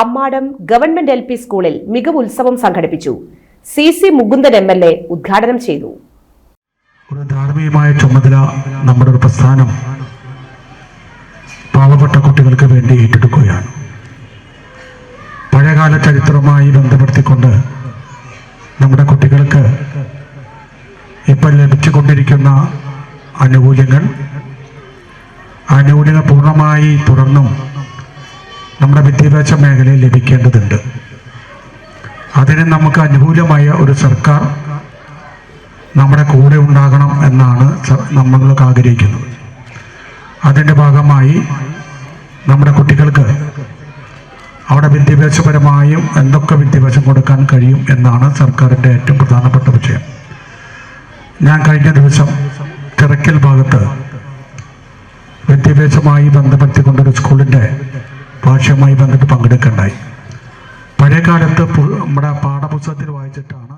Ammadam government L P സ്കൂളിൽ മികവ് ഉത്സവം സംഘടിപ്പിച്ചു. C C Mukundan M L A ഉദ്ഘാടനം ചെയ്തു. ഒരു ധാർമ്മികമായ ചുമതല നമ്മുടെ ഒരു പ്രസ്ഥാനം പാവപ്പെട്ട കുട്ടികൾക്ക് വേണ്ടി ഏറ്റെടുക്കുകയാണ്. പഴയകാല ചരിത്രവുമായി ബന്ധപ്പെടുത്തിക്കൊണ്ട് നമ്മുടെ കുട്ടികൾക്ക് ഇപ്പം ലഭിച്ചുകൊണ്ടിരിക്കുന്ന ആനുകൂല്യങ്ങൾ ആനുകൂല്യങ്ങൾ പൂർണമായി തുടർന്നും നമ്മുടെ വിദ്യാഭ്യാസ മേഖലയിൽ ലഭിക്കേണ്ടതുണ്ട്. അതിന് നമുക്ക് അനുകൂലമായ ഒരു സർക്കാർ നമ്മുടെ കൂടെ ഉണ്ടാകണം എന്നാണ് നമ്മൾക്ക് ആഗ്രഹിക്കുന്നത്. അതിന്റെ ഭാഗമായി നമ്മുടെ കുട്ടികൾക്ക് അവിടെ വിദ്യാഭ്യാസപരമായും എന്തൊക്കെ വിദ്യാഭ്യാസം കൊടുക്കാൻ കഴിയും എന്നാണ് സർക്കാരിന്റെ ഏറ്റവും പ്രധാനപ്പെട്ട വിഷയം. ഞാൻ കഴിഞ്ഞ ദിവസം തിരക്കൽ ഭാഗത്ത് വിദ്യാഭ്യാസമായി സ്കൂളിന്റെ ഭാഷയുമായി ബന്ധപ്പെട്ട് പങ്കെടുക്കണ്ടായി. പഴയ കാലത്ത് നമ്മുടെ പാഠപുസ്തകത്തിൽ വായിച്ചിട്ടാണ്.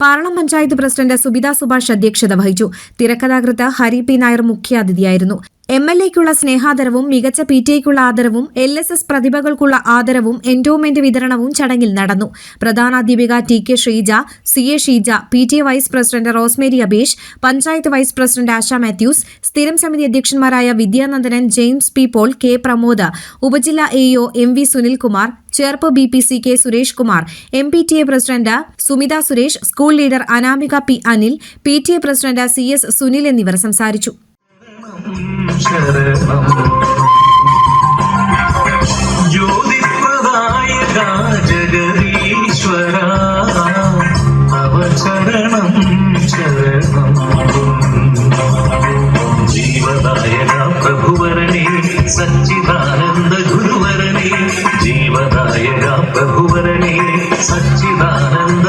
പാർളം പഞ്ചായത്ത് പ്രസിഡന്റ് സുബിത സുഭാഷ് അധ്യക്ഷത വഹിച്ചു. തിരക്കഥാകൃത്ത് ഹരി പി നായർ മുഖ്യാതിഥിയായിരുന്നു. എം എൽ എക്കുള്ള സ്നേഹാദരവും മികച്ച പി ടി എക്കുള്ള ആദരവും എൽ എസ് എസ് പ്രതിഭകൾക്കുള്ള ആദരവും എൻഡോമെന്റ് വിതരണവും ചടങ്ങിൽ നടന്നു. പ്രധാനാധ്യാപിക T K Sheeja C A Sheeja P T A vice president Rosemary Abeesh panchayat vice president Asha Mathews സ്ഥിരം സമിതി അധ്യക്ഷന്മാരായ വിദ്യാനന്ദനൻ ജെയിംസ് പി പോൾ കെ പ്രമോദ് ഉപജില്ലാ AEO M V Sunilkumar Cherpu B P C K Suresh Kumar M P T A president Sumitha Suresh school leader Anamika P Anil P T A president C S Sunil എന്നിവർ സംസാരിച്ചു. ശരണം ജ്യോതിപ്രദായക ജഗദീശ്വര അവചരണം ജീവദായക പ്രഭുവരനെ സച്ചിദാനന്ദ ഗുരുവരനെ ജീവദായക പ്രഭുവരനെ സച്ചിദാനന്ദ